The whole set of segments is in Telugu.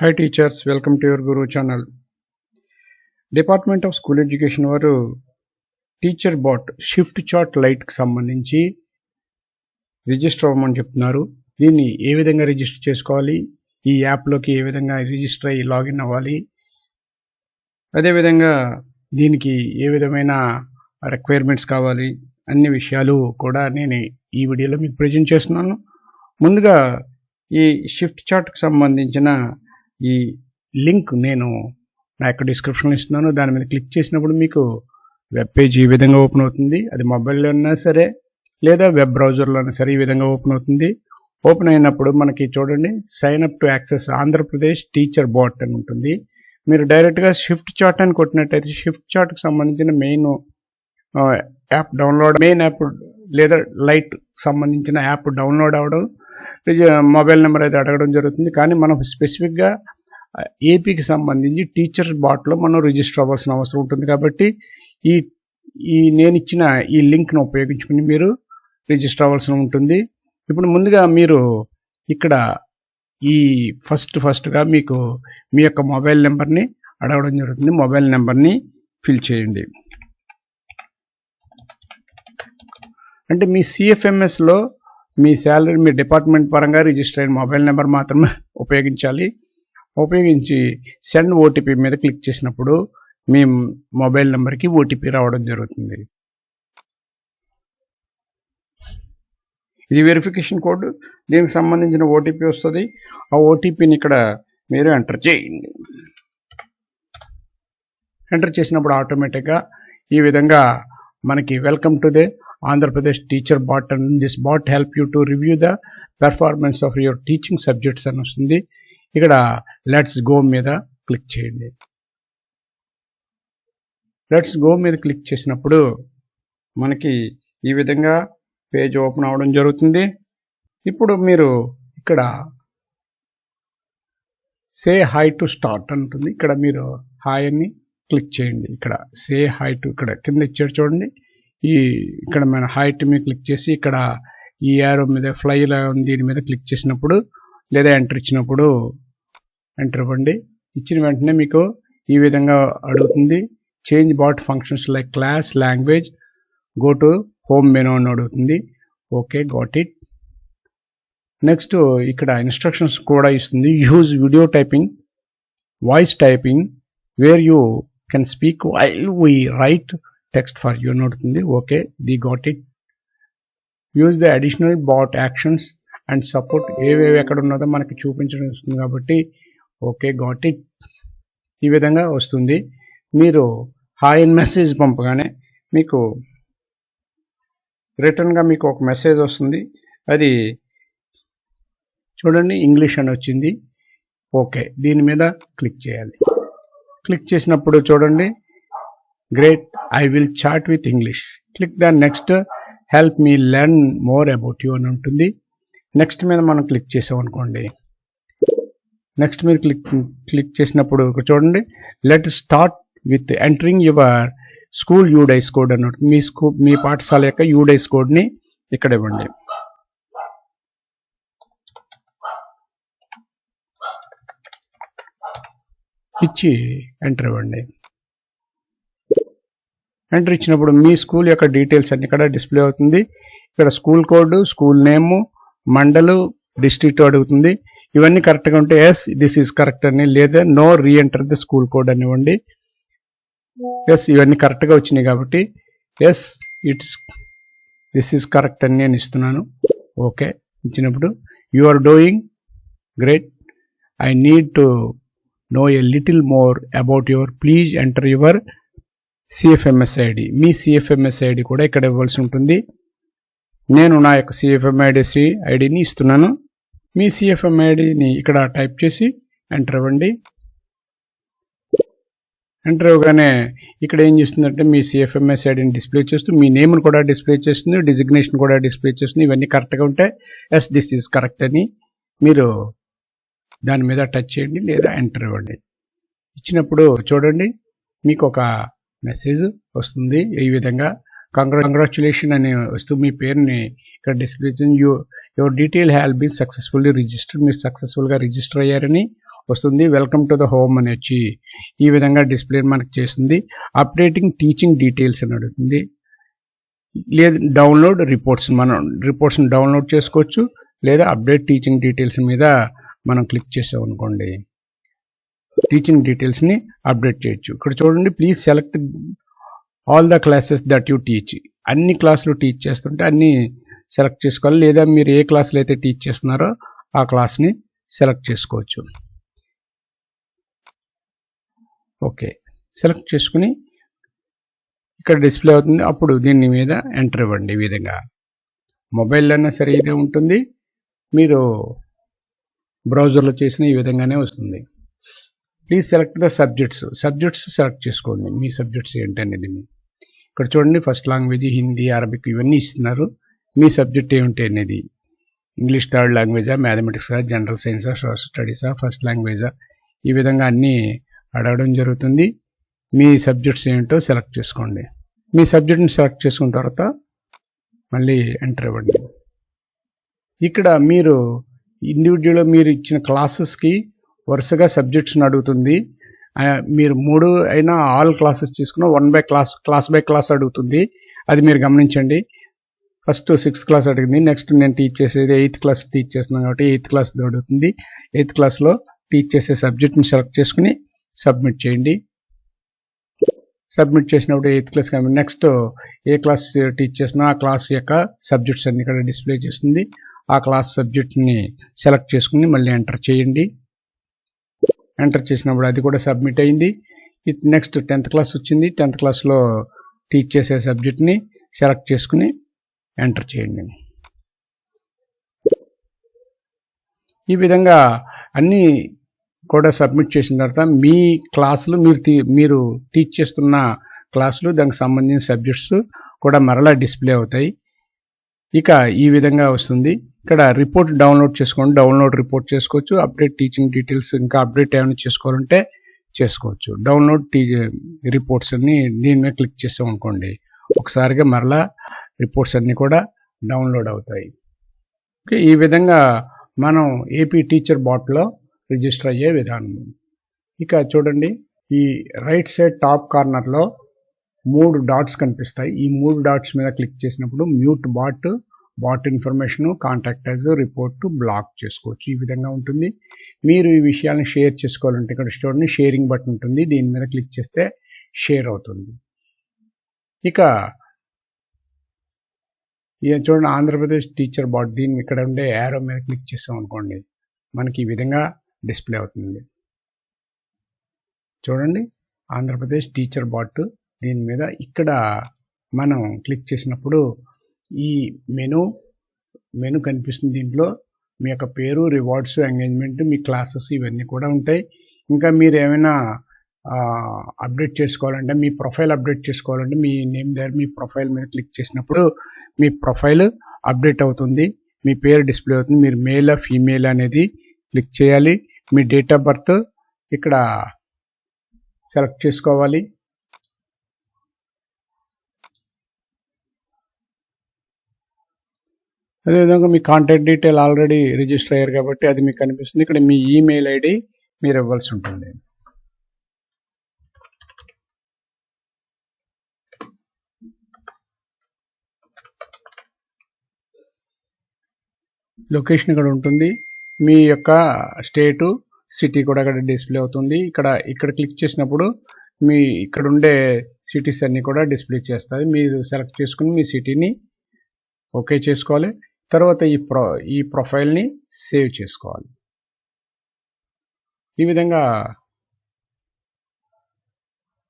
Hi teachers welcome to your Guru channel department of school education వారు టీచర్ బాట్ షిఫ్ట్ చార్ట్ లైట్కి సంబంధించి రిజిస్టర్ అవ్వమని చెప్తున్నారు. దీన్ని ఏ విధంగా రిజిస్టర్ చేసుకోవాలి? ఈ యాప్లోకి ఏ విధంగా రిజిస్టర్ అయ్యి లాగిన్ అవ్వాలి? అదేవిధంగా దీనికి ఏ విధమైన రిక్వైర్మెంట్స్ కావాలి? అన్ని విషయాలు కూడా నేను ఈ వీడియోలో మీకు ప్రజెంట్ చేస్తున్నాను. ముందుగా ఈ షిఫ్ట్ చార్ట్కి సంబంధించిన ఈ లింక్ నేను నా యొక్క డిస్క్రిప్షన్లో ఇస్తున్నాను. దాని మీద క్లిక్ చేసినప్పుడు మీకు వెబ్ పేజ్ ఈ విధంగా ఓపెన్ అవుతుంది. అది మొబైల్లో అయినా సరే లేదా వెబ్ బ్రౌజర్లో అయినా సరే ఈ విధంగా ఓపెన్ అవుతుంది. ఓపెన్ అయినప్పుడు మనకి చూడండి sign up to access Andhra Pradesh teacher bot అని ఉంటుంది. మీరు డైరెక్ట్గా షిఫ్ట్ చార్ట్ అని కొట్టినట్టయితే షిఫ్ట్ చార్ట్కి సంబంధించిన main app download main app లేదా లైట్ సంబంధించిన యాప్ డౌన్లోడ్ అవ్వడం మొబైల్ నెంబర్ అయితే అడగడం జరుగుతుంది. కానీ మనం స్పెసిఫిక్గా ఏపీకి సంబంధించి టీచర్స్ బాట్లో మనం రిజిస్టర్ అవ్వాల్సిన అవసరం ఉంటుంది. కాబట్టి ఈ ఈ నేను ఇచ్చిన ఈ లింక్ను ఉపయోగించుకుని మీరు రిజిస్టర్ అవ్వాల్సి ఉంటుంది. ఇప్పుడు ముందుగా మీరు ఇక్కడ ఈ ఫస్ట్ ఫస్ట్గా మీకు మీ యొక్క మొబైల్ నెంబర్ని అడగడం జరుగుతుంది. మొబైల్ నెంబర్ని ఫిల్ చేయండి. అంటే మీ సిఎఫ్ఎంఎస్లో మీ శాలరీ మీ డిపార్ట్మెంట్ పరంగా రిజిస్టర్ అయిన మొబైల్ నెంబర్ మాత్రమే ఉపయోగించాలి. ఉపయోగించి సెండ్ ఓటీపీ మీద క్లిక్ చేసినప్పుడు మీ మొబైల్ నెంబర్కి ఓటీపీ రావడం జరుగుతుంది. ఇది వెరిఫికేషన్ కోడ్ దీనికి సంబంధించిన ఓటీపీ వస్తుంది. ఆ ఓటీపీని ఇక్కడ మీరు ఎంటర్ చేయండి. ఎంటర్ చేసినప్పుడు ఆటోమేటిక్గా ఈ విధంగా మనకి welcome to the Andhra Pradesh teacher bot and this bot help you to review the performance of your teaching subjects అని వస్తుంది ఇక్కడ లెట్స్ గో మీద క్లిక్ చేయండి లెట్స్ గో మీద క్లిక్ చేసినప్పుడు మనకి ఈ విధంగా పేజ్ ఓపెన్ అవడం జరుగుతుంది ఇప్పుడు మీరు ఇక్కడ సే హై టు స్టార్ట్ అంటుంది ఇక్కడ మీరు హాయ్ అని క్లిక్ చేయండి ఇక్కడ సే హై టు ఇక్కడ కింద ఇచ్చారు చూడండి. ఈ ఇక్కడ మన హైట్ మీద క్లిక్ చేసి ఇక్కడ ఈ యారో మీద ఫ్లై దీని మీద క్లిక్ చేసినప్పుడు లేదా ఎంటర్ ఇచ్చినప్పుడు ఎంటర్ ఇవ్వండి. ఇచ్చిన వెంటనే మీకు ఈ విధంగా అడుగుతుంది. Change bot functions like class language go to home menu అని అడుగుతుంది. ఓకే గాట్ ఇట్ నెక్స్ట్ ఇక్కడ ఇన్స్ట్రక్షన్స్ కూడా ఇస్తుంది. Use video typing voice typing where you can speak while we write text for you అని okay the got it use the additional bot actions and support ఏవేవి ఎక్కడ ఉన్నదో మనకి చూపించడం వస్తుంది కాబట్టి ఓకే గాట్ ఇట్ ఈ విధంగా వస్తుంది. మీరు హాయ్ అండ్ మెసేజ్ పంపగానే మీకు రిటర్న్గా మీకు ఒక మెసేజ్ వస్తుంది. అది చూడండి ఇంగ్లీష్ అని వచ్చింది. ఓకే దీని మీద క్లిక్ చేయాలి. క్లిక్ చేసినప్పుడు చూడండి great I will chat with English click the next help me learn more about you అని ఉంటుంది. నెక్స్ట్ మీద మనం క్లిక్ చేసాం అనుకోండి. నెక్స్ట్ మీరు క్లిక్ క్లిక్ చేసినప్పుడు చూడండి. Let start with entering your school UDISE code అన్నట్టు మీ స్కూ మీ పాఠశాల యొక్క యూడైస్ కోడ్ని ఇక్కడ ఇవ్వండి. ఇచ్చి ఎంటర్ ఇవ్వండి. ఎంటర్ ఇచ్చినప్పుడు మీ స్కూల్ యొక్క డీటెయిల్స్ అన్ని ఇక్కడ డిస్ప్లే అవుతుంది. ఇక్కడ స్కూల్ కోడ్ స్కూల్ నేమ్ మండలు డిస్ట్రిక్ట్ అడుగుతుంది. ఇవన్నీ కరెక్ట్గా ఉంటే ఎస్ దిస్ ఈజ్ కరెక్ట్ అని లేదా no reenter the school code అనివ్వండి. Yes ఇవన్నీ కరెక్ట్గా వచ్చినాయి కాబట్టి yes it's this is correct అని నేను ఇస్తున్నాను. ఓకే ఇచ్చినప్పుడు you are doing great I need to know a little more about your please enter your CFMS ID me CFMS ID కూడా ఇక్కడ ఇవ్వాల్సి ఉంటుంది. నేను నా యొక్క సిఎఫ్ఎంఐడిసి ఐడిని ఇస్తున్నాను. మీ సిఎఫ్ఎంఐడిని ఇక్కడ టైప్ చేసి ఎంటర్ ఇవ్వండి ఎంటర్ ఇవ్వగానే ఇక్కడ ఏం చేస్తుందంటే మీ సిఎఫ్ఎంఎస్ ఐడిని డిస్ప్లే చేస్తూ మీ నేమ్ని కూడా డిస్ప్లే చేస్తుంది డిజిగ్నేషన్ కూడా డిస్ప్లే చేస్తుంది ఇవన్నీ కరెక్ట్గా ఉంటే ఎస్ దిస్ ఈజ్ కరెక్ట్ అని మీరు దాని మీద టచ్ చేయండి లేదా ఎంటర్ ఇవ్వండి ఇచ్చినప్పుడు చూడండి మీకు ఒక మెసేజ్ వస్తుంది. ఈ విధంగా కంగ్రా కంగ్రాచులేషన్ అనే వస్తూ మీ పేరుని ఇక్కడ display you your detail have been successfully register మీరు సక్సెస్ఫుల్గా రిజిస్టర్ అయ్యారని వస్తుంది. వెల్కమ్ టు ద హోమ్ అని వచ్చి ఈ విధంగా డిస్ప్లే మనకు చేస్తుంది. అప్డేటింగ్ టీచింగ్ డీటెయిల్స్ అని అడుగుతుంది. లేదు డౌన్లోడ్ రిపోర్ట్స్ మనం రిపోర్ట్స్ని డౌన్లోడ్ చేసుకోవచ్చు. లేదా అప్డేట్ టీచింగ్ డీటెయిల్స్ మీద మనం క్లిక్ చేసాం అనుకోండి టీచింగ్ డీటెయిల్స్ని అప్డేట్ చేయొచ్చు. ఇక్కడ చూడండి please select all the classes that you teach అన్ని క్లాసులు టీచ్ చేస్తుంటే అన్ని సెలెక్ట్ చేసుకోవాలి. లేదా మీరు ఏ క్లాసులు అయితే టీచ్ చేస్తున్నారో ఆ క్లాస్ని సెలెక్ట్ చేసుకోవచ్చు. ఓకే సెలెక్ట్ చేసుకుని ఇక్కడ డిస్ప్లే అవుతుంది. అప్పుడు దీని మీద ఎంటర్ ఇవ్వండి ఈ విధంగా. మొబైల్ అయినా సరే ఇదే ఉంటుంది. మీరు బ్రౌజర్లో చేసిన ఈ విధంగానే వస్తుంది. Please select the subjects subjects select చేసుకోండి. మీ సబ్జెక్ట్స్ ఏంటనేది. ఇక్కడ చూడండి ఫస్ట్ లాంగ్వేజ్ హిందీ అరబిక్ ఇవన్నీ ఇస్తున్నారు. మీ సబ్జెక్ట్ ఏమిటి అనేది ఇంగ్లీష్ థర్డ్ లాంగ్వేజా మ్యాథమెటిక్సా జనరల్ సైన్సా సోషల్ స్టడీసా ఫస్ట్ లాంగ్వేజా ఈ విధంగా అన్నీ అడగడం జరుగుతుంది. మీ సబ్జెక్ట్స్ ఏంటో సెలెక్ట్ చేసుకోండి. మీ సబ్జెక్ట్ని సెలెక్ట్ చేసుకున్న తర్వాత మళ్ళీ ఎంటర్ ఇవ్వండి ఇక్కడ మీరు ఇండివిజువల్ మీరు ఇచ్చిన క్లాసెస్కి వరుసగా సబ్జెక్ట్స్ని అడుగుతుంది. మీరు మూడు అయినా ఆల్ క్లాసెస్ తీసుకున్న one by class class by class అడుగుతుంది. అది మీరు గమనించండి. ఫస్ట్ సిక్స్త్ క్లాస్ అడిగింది. నెక్స్ట్ నేను టీచ్ చేసేది ఎయిత్ క్లాస్ టీచ్ చేస్తున్నాను కాబట్టి ఎయిత్ క్లాస్ అడుగుతుంది. ఎయిత్ క్లాస్లో టీచ్ చేసే సబ్జెక్ట్ని సెలెక్ట్ చేసుకుని సబ్మిట్ చేయండి. సబ్మిట్ చేసినప్పుడు ఎయిత్ క్లాస్ నెక్స్ట్ ఏ క్లాస్ టీచ్ చేసినా ఆ క్లాస్ యొక్క సబ్జెక్ట్స్ అన్ని ఇక్కడ డిస్ప్లే చేస్తుంది. ఆ క్లాస్ సబ్జెక్ట్ని సెలెక్ట్ చేసుకుని మళ్ళీ ఎంటర్ చేయండి. ఎంటర్ చేసినప్పుడు అది కూడా సబ్మిట్ అయింది. నెక్స్ట్ టెన్త్ క్లాస్ వచ్చింది. టెన్త్ క్లాస్లో టీచ్ చేసే సబ్జెక్ట్ని సెలెక్ట్ చేసుకుని ఎంటర్ చేయండి. ఈ విధంగా అన్నీ కూడా సబ్మిట్ చేసిన తర్వాత మీ క్లాసులు మీరు తీ- మీరు టీచ్ చేస్తున్న క్లాసులు దానికి సంబంధించిన సబ్జెక్ట్స్ కూడా మరలా డిస్ప్లే అవుతాయి. ఇక ఈ విధంగా వస్తుంది. ఇక్కడ రిపోర్ట్ డౌన్లోడ్ చేసుకోండి. డౌన్లోడ్ రిపోర్ట్ చేసుకోవచ్చు. అప్డేట్ టీచింగ్ డీటెయిల్స్ ఇంకా అప్డేట్ ఏమైనా చేసుకోవాలంటే చేసుకోవచ్చు. డౌన్లోడ్ టీ రిపోర్ట్స్ అన్ని దీని మీద క్లిక్ చేసాం అనుకోండి. ఒకసారిగా మరలా రిపోర్ట్స్ అన్ని కూడా డౌన్లోడ్ అవుతాయి. ఓకే ఈ విధంగా మనం ఏపీ టీచర్ బాట్లో రిజిస్టర్ అయ్యే విధానం. ఇక చూడండి. ఈ రైట్ సైడ్ టాప్ కార్నర్లో మూడు డాట్స్ కనిపిస్తాయి. ఈ మూడు డాట్స్ మీద క్లిక్ చేసినప్పుడు mute bot bot information contact as report block చేసుకోవచ్చు. ఈ విధంగా ఉంటుంది. మీరు ఈ విషయాలను షేర్ చేసుకోవాలంటే ఇక్కడ చూడండి షేరింగ్ బటన్ ఉంటుంది. దీని మీద క్లిక్ చేస్తే షేర్ అవుతుంది. ఇక ఇక చూడండి ఆంధ్రప్రదేశ్ టీచర్ బాట్ దీన్ని ఇక్కడ ఉండే యారో మీద క్లిక్ చేసాం అనుకోండి మనకి ఈ విధంగా డిస్ప్లే అవుతుంది. చూడండి ఆంధ్రప్రదేశ్ టీచర్ బాట్ దీని మీద ఇక్కడ మనం క్లిక్ చేసినప్పుడు ఈ మెను మెను కనిపిస్తుంది దీంట్లో. మీ యొక్క పేరు రివార్డ్స్ ఎంగేజ్మెంట్ మీ క్లాసెస్ ఇవన్నీ కూడా ఉంటాయి. ఇంకా మీరు ఏమైనా అప్డేట్ చేసుకోవాలంటే మీ ప్రొఫైల్ అప్డేట్ చేసుకోవాలంటే మీ నేమ్ దగ్గర మీ ప్రొఫైల్ మీద క్లిక్ చేసినప్పుడు మీ ప్రొఫైల్ అప్డేట్ అవుతుంది. మీ పేరు డిస్ప్లే అవుతుంది. మీరు మేల్ ఫీమేల్ అనేది క్లిక్ చేయాలి. మీ డేట్ ఆఫ్ బర్త్ ఇక్కడ సెలెక్ట్ చేసుకోవాలి. అదేవిధంగా మీ కాంటాక్ట్ డీటెయిల్ ఆల్రెడీ రిజిస్టర్ అయ్యారు కాబట్టి అది మీకు కనిపిస్తుంది. ఇక్కడ మీ ఈమెయిల్ ఐడి మీరు ఇవ్వాల్సి ఉంటుంది. లొకేషన్ ఇక్కడ ఉంటుంది. మీ యొక్క స్టేటు సిటీ కూడా ఇక్కడ డిస్ప్లే అవుతుంది. ఇక్కడ ఇక్కడ క్లిక్ చేసినప్పుడు మీ ఇక్కడ ఉండే సిటీస్ అన్నీ కూడా డిస్ప్లే చేస్తుంది. మీరు సెలెక్ట్ చేసుకుని మీ సిటీని ఓకే చేసుకోవాలి. తర్వాత ఈ ప్రొ ఈ ప్రొఫైల్ని సేవ్ చేసుకోవాలి. ఈ విధంగా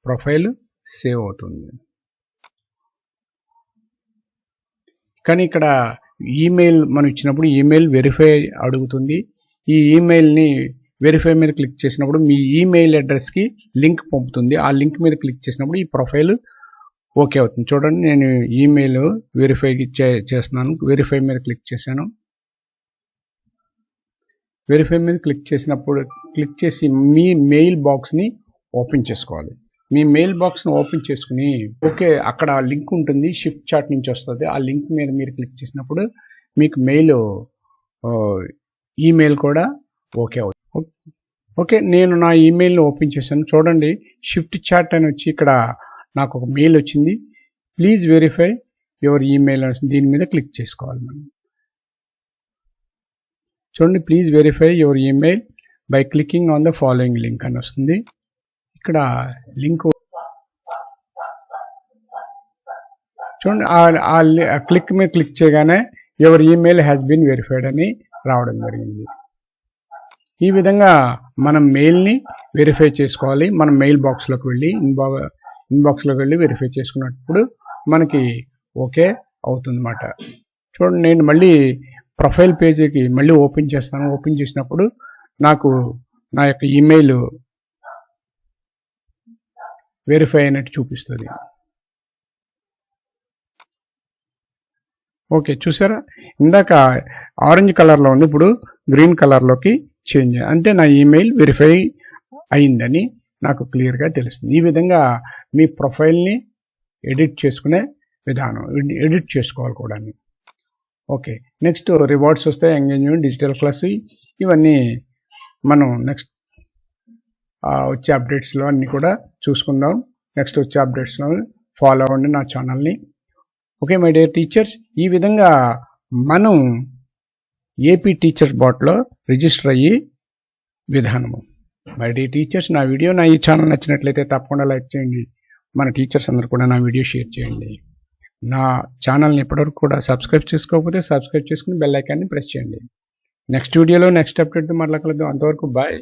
ప్రొఫైల్ సేవ్ అవుతుంది. కానీ ఇక్కడ ఈమెయిల్ మనం ఇచ్చినప్పుడు ఈమెయిల్ వెరిఫై అడుగుతుంది. ఈ ఈమెయిల్ని వెరిఫై మీద క్లిక్ చేసినప్పుడు మీ ఈమెయిల్ అడ్రస్కి లింక్ పంపుతుంది. ఆ లింక్ మీద క్లిక్ చేసినప్పుడు ఈ ప్రొఫైల్ ఓకే అవుతుంది. చూడండి నేను ఈమెయిల్ వెరిఫై చే చేస్తున్నాను. వెరిఫై మీద క్లిక్ చేశాను. వెరిఫై మీద క్లిక్ చేసినప్పుడు క్లిక్ చేసి మీ మెయిల్ బాక్స్ని ఓపెన్ చేసుకోవాలి. మీ మెయిల్ బాక్స్ని ఓపెన్ చేసుకుని ఓకే అక్కడ లింక్ ఉంటుంది షిఫ్ట్ చాట్ నుంచి వస్తుంది. ఆ లింక్ మీద మీరు క్లిక్ చేసినప్పుడు మీకు మెయిల్ ఈమెయిల్ కూడా ఓకే అవుతుంది. ఓకే నేను నా ఈమెయిల్ని ఓపెన్ చేశాను. చూడండి షిఫ్ట్ చాట్ అని వచ్చి ఇక్కడ నాకు ఒక మెయిల్ వచ్చింది. ప్లీజ్ వెరిఫై యువర్ ఈమెయిల్ అని దీని మీద క్లిక్ చేసుకోవాలి మనం చూడండి please verify your email by clicking on the following link అని వస్తుంది. ఇక్కడ లింక్ చూడండి ఆ- ఆ క్లిక్ మీద క్లిక్ చేయగానే your email has been verified అని రావడం జరిగింది. ఈ విధంగా మనం మెయిల్ని వెరిఫై చేసుకోవాలి. మనం మెయిల్ బాక్స్లోకి వెళ్ళి ఇన్బా ఇన్బాక్స్లోకి వెళ్ళి వెరిఫై చేసుకున్నప్పుడు మనకి ఓకే అవుతుందన్నమాట. చూడండి నేను మళ్ళీ ప్రొఫైల్ పేజీకి మళ్ళీ ఓపెన్ చేస్తాను. ఓపెన్ చేసినప్పుడు నాకు నా యొక్క ఈమెయిల్ వెరిఫై అయినట్టు చూపిస్తుంది. ఓకే చూసారా? ఇందాక ఆరెంజ్ కలర్లో ఉంది ఇప్పుడు గ్రీన్ కలర్లోకి చేంజ్ అంటే నా ఈమెయిల్ వెరిఫై అయిందని నాకు క్లియర్గా తెలుస్తుంది. ఈ విధంగా మీ ప్రొఫైల్ని ఎడిట్ చేసుకునే విధానం ఎడిట్ చేసుకోవాలి కూడా ఓకే నెక్స్ట్ రివార్డ్స్ వస్తాయి. ఎంగేజ్మెంట్ డిజిటల్ క్లాస్ ఇవన్నీ మనం నెక్స్ట్ వచ్చే అప్డేట్స్లో అన్నీ కూడా చూసుకుందాం. నెక్స్ట్ వచ్చే అప్డేట్స్లో ఫాలో అవ్వండి నా ఛానల్ని ఓకే మై డియర్ టీచర్స్ ఈ విధంగా మనం ఏపీ టీచర్స్ బాట్లో రిజిస్టర్ అయ్యి విధానము. మై డియర్ టీచర్స్ నా వీడియో నా ఈ ఛానల్ నచ్చినట్లయితే తప్పకుండా లైక్ చేయండి. మన టీచర్స్ అందరు కూడా నా వీడియో షేర్ చేయండి. నా ఛానల్ని ఇప్పటివరకు కూడా సబ్స్క్రైబ్ చేసుకోకపోతే సబ్స్క్రైబ్ చేసుకుని బెల్ ఐకాన్ని ప్రెస్ చేయండి. నెక్స్ట్ వీడియోలో నెక్స్ట్ అప్డేట్తో మరలా కలుద్దాం. అంతవరకు బాయ్